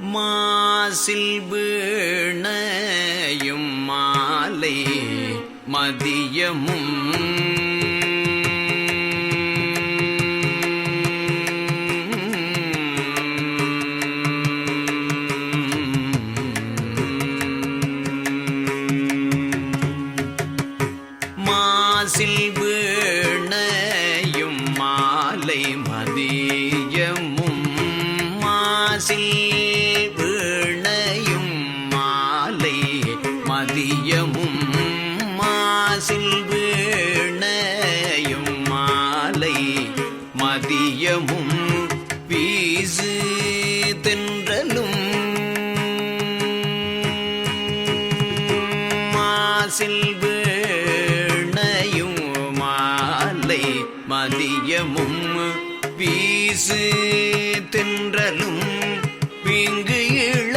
மாசில் வீணையும் மாலை மதியமும். மாசில் வீணையும் மாலை மதியமும். மதியமும் வீசு தென்றலும் வீங்கு இள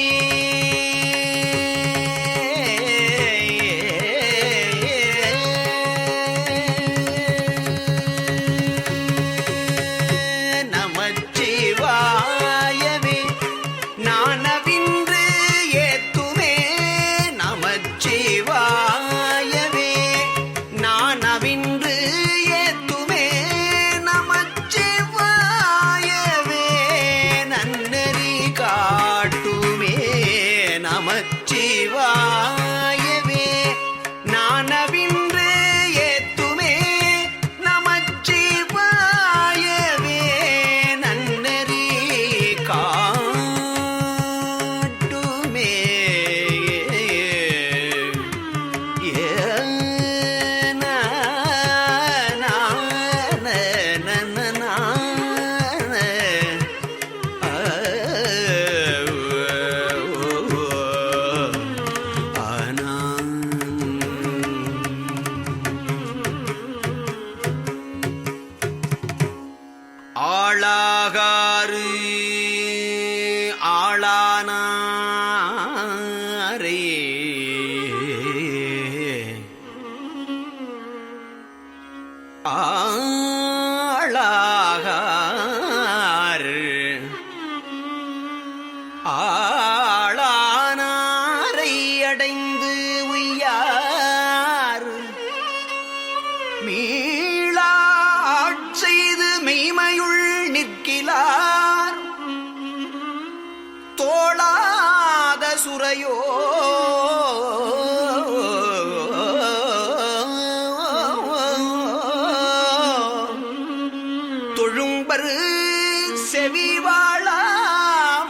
செவிவாழ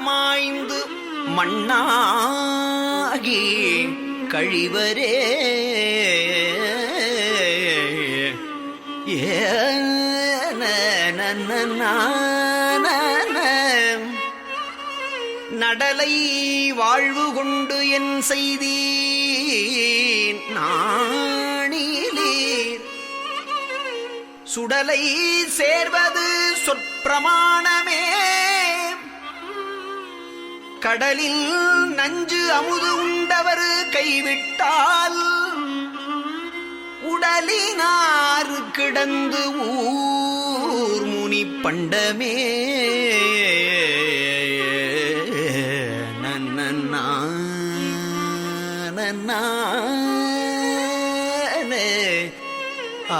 மாய்ந்து மண்ணாகி கழிவரே. ஏன நடலை வாழ்வு கொண்டு என் செய்தி சுடலை சேர்வது சொற்பிரமாணமே. கடலில் நஞ்சு அமுது உண்டவர் கைவிட்டால் உடலினாறு கிடந்து ஊர் முனி பண்டமே. நன்னா நே ஆ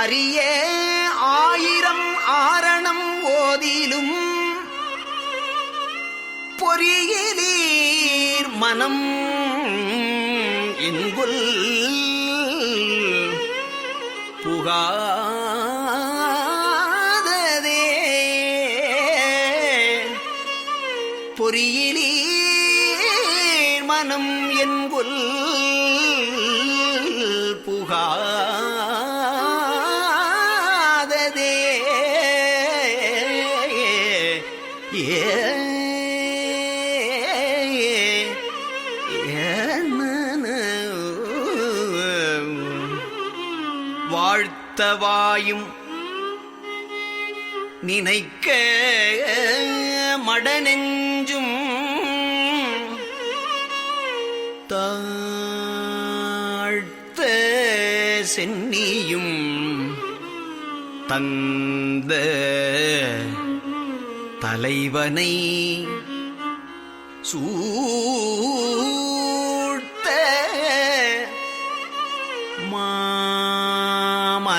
அரிய ஆயிரம் ஆரணம் ஓதிலும் பொறியிலீர் மனம் இன்புல் புகாததே. பொறியிலீர் மனம் என்புல் வாழ்த்தவாயும் நினைக்க மடநெஞ்சும் தாழ்த்த சென்னியும் தந்த தலைவனை சூ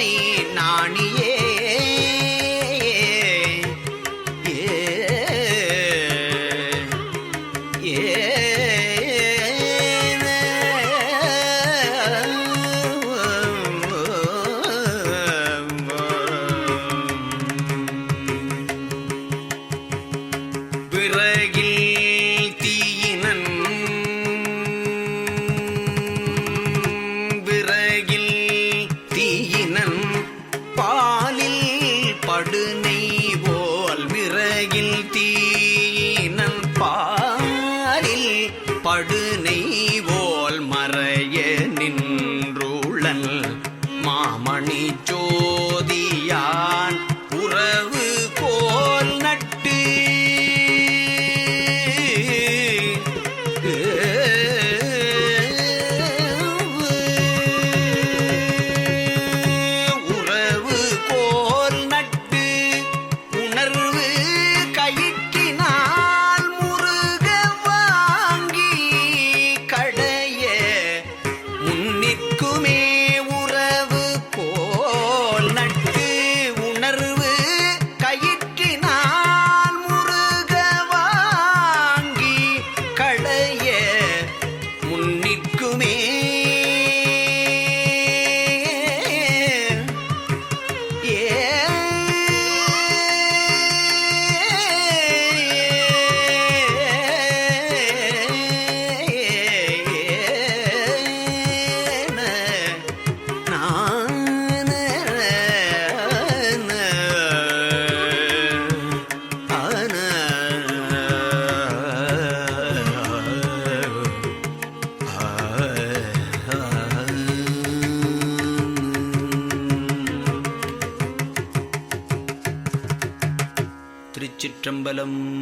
தன்மை وسلم